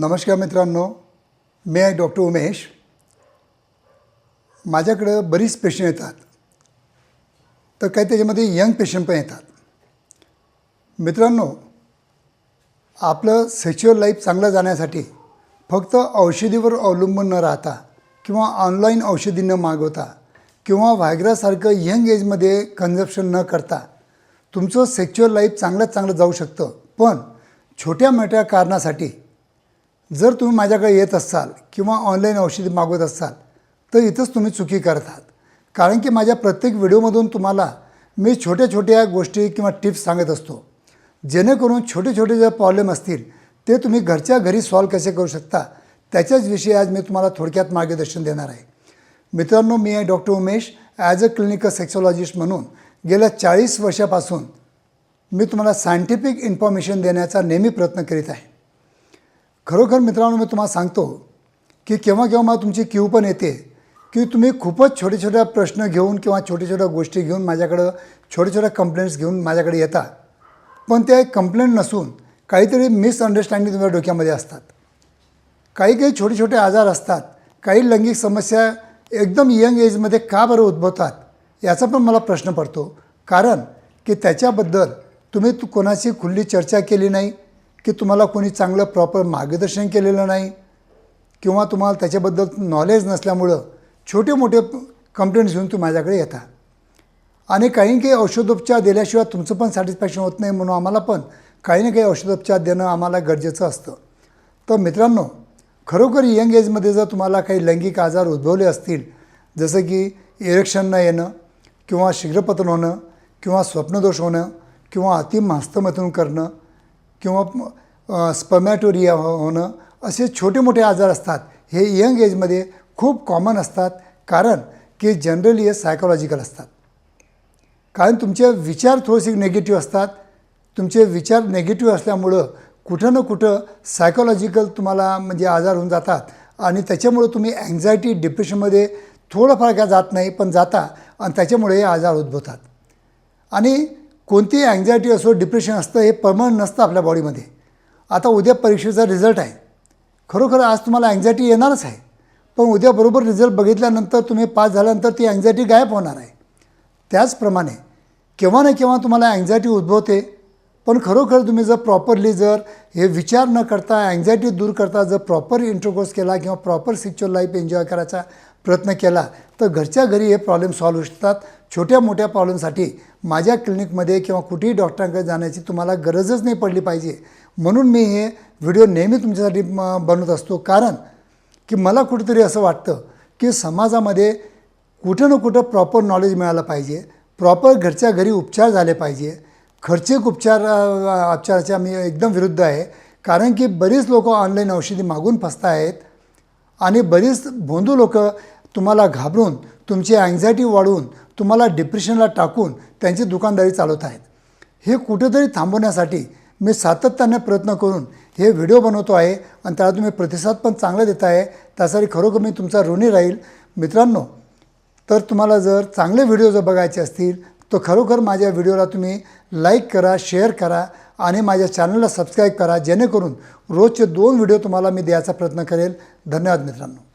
नमस्कार मित्रांनो मी आहे डॉक्टर उमेश. माझ्याकडं बरीच पेशंट येतात. तर काही त्याच्यामध्ये यंग पेशंट पण येतात. मित्रांनो आपलं सेक्च्युअल लाईफ चांगलं जाण्यासाठी फक्त औषधीवर अवलंबून न राहता किंवा ऑनलाईन औषधी न मागवता किंवा व्हायग्रासारखं यंग एजमध्ये कन्झप्शन न करता तुमचं सेक्च्युअल लाईफ चांगल्यात चांगलं जाऊ शकतं. पण छोट्या मोठ्या कारणासाठी जर तुम्ही माझ्याकडे येत असाल किंवा ऑनलाईन औषधी मागवत असाल तर इथंच तुम्ही चुकी करत आहात कारण की माझ्या प्रत्येक व्हिडिओमधून तुम्हाला मी छोट्या छोट्या गोष्टी किंवा टिप्स सांगत असतो. जेणेकरून छोटे छोटे जे प्रॉब्लेम असतील ते तुम्ही घरच्या घरी सॉल्व कसे करू शकता त्याच्याच विषयी आज मी तुम्हाला थोडक्यात मार्गदर्शन देणार आहे. मित्रांनो मी आहे doctor Umesh as a clinical sexologist म्हणून गेल्या चाळीस वर्षापासून मी तुम्हाला सायंटिफिक इन्फॉर्मेशन देण्याचा नेहमी प्रयत्न करीत आहे. खरोखर मित्रांनो मी तुम्हाला सांगतो की केव्हा केव्हा मला तुमची क्यू पण येते की तुम्ही खूपच छोटे छोट्या प्रश्न घेऊन किंवा छोट्या छोट्या गोष्टी घेऊन माझ्याकडं छोट्या छोट्या कंप्लेंट्स घेऊन माझ्याकडे येता. पण त्या कंप्लेंट नसून काहीतरी मिसअंडरस्टँडिंग तुमच्या डोक्यामध्ये असतात. काही काही छोटे छोटे आजार असतात काही लैंगिक समस्या एकदम यंग एजमध्ये का बरं उद्भवतात याचा पण मला प्रश्न पडतो. कारण की त्याच्याबद्दल तुम्ही कोणाशी खुल्ली चर्चा केली नाही की तुम्हाला कोणी चांगलं प्रॉपर मार्गदर्शन केलेलं नाही किंवा तुम्हाला त्याच्याबद्दल नॉलेज नसल्यामुळं छोटे मोठे कंप्लेंट्स घेऊन तुम्ही माझ्याकडे येता. आणि काही काही औषधोपचार दिल्याशिवाय तुमचं पण सॅटिस्फॅक्शन होत नाही म्हणून आम्हाला पण काही ना काही औषधोपचार देणं आम्हाला गरजेचं असतं. तर मित्रांनो खरोखर यंग एजमध्ये जर तुम्हाला काही लैंगिक आजार उद्भवले असतील जसं की इरेक्शन न येणं किंवा शीघ्रपतन होणं किंवा स्वप्नदोष होणं किंवा अतिम हस्तमैथून करणं किंवा स्पमॅटोरिया हो-, होणं असे छोटे मोठे आजार असतात हे यंग एजमध्ये खूप कॉमन असतात कारण की जनरली हे सायकोलॉजिकल असतात. कारण तुमचे विचार थोडेसे निगेटिव्ह असतात तुमचे विचार निगेटिव्ह असल्यामुळं कुठं ना कुठं सायकोलॉजिकल तुम्हाला म्हणजे आजार होऊन जातात आणि त्याच्यामुळं तुम्ही अँझायटी डिप्रेशनमध्ये थोडंफार काय जात नाही पण जाता आणि त्याच्यामुळे हे आजार उद्भवतात. आणि कोणतीही अँझायटी असो डिप्रेशन असतं हे परमनंट नसतं आपल्या बॉडीमध्ये आता उद्या परीक्षेचा रिझल्ट आहे. खरोखर आज तुम्हाला अँझायटी येणारच आहे. पण उद्या बरोबर रिझल्ट बघितल्यानंतर तुम्ही पास झाल्यानंतर ती अँझायटी गायब होणार आहे. त्याचप्रमाणे केव्हा ना केव्हा तुम्हाला अँझायटी उद्भवते पण खरोखर तुम्ही जर प्रॉपरली जर हे विचार न करता अँझायटी दूर करता जर प्रॉपर इंटरकोर्स केला किंवा प्रॉपर सेक्च्युअल लाईफ एन्जॉय करायचा प्रयत्न केला तर घरच्या घरी हे प्रॉब्लेम सॉल्व्ह होऊ शकतात. छोट्या मोठ्या प्रॉब्लेमसाठी माझ्या क्लिनिकमध्ये किंवा कुठेही डॉक्टरांकडे जाण्याची तुम्हाला गरजच नाही पडली पाहिजे. म्हणून मी हे व्हिडिओ नेहमी तुमच्यासाठी बनवत असतो. कारण की मला कुठेतरी असं वाटतं की समाजामध्ये कुठं ना कुठं प्रॉपर नॉलेज मिळालं पाहिजे. प्रॉपर घरच्या घरी उपचार झाले पाहिजे. खर्चिक उपचार उपचाराच्या मी एकदम विरुद्ध आहे. कारण की बरीच लोक ऑनलाईन औषधी मागून फसत आहेत आणि बरीच भोंदू लोक तुम्हाला घाबरून तुमची अँझायटी वाढवून तुम्हाला डिप्रेशनला टाकून त्यांची दुकानदारी चालवत आहेत. हे कुठेतरी थांबवण्यासाठी मी सातत्याने प्रयत्न करून हे व्हिडिओ बनवतो आहे आणि त्याला तुम्ही प्रतिसाद पण चांगला देत आहे. त्यासाठी खरोखर मी तुमचा ऋणी राहील. मित्रांनो तर तुम्हाला जर चांगले व्हिडिओ जर बघायचे असतील तर खरोखर माझ्या व्हिडिओला तुम्ही लाईक करा शेअर करा. आणि माझ्या चॅनलला सबस्क्राईब करा जेणेकरून रोजचे दोन व्हिडिओ तुम्हाला मी द्यायचा प्रयत्न करेल. धन्यवाद मित्रांनो.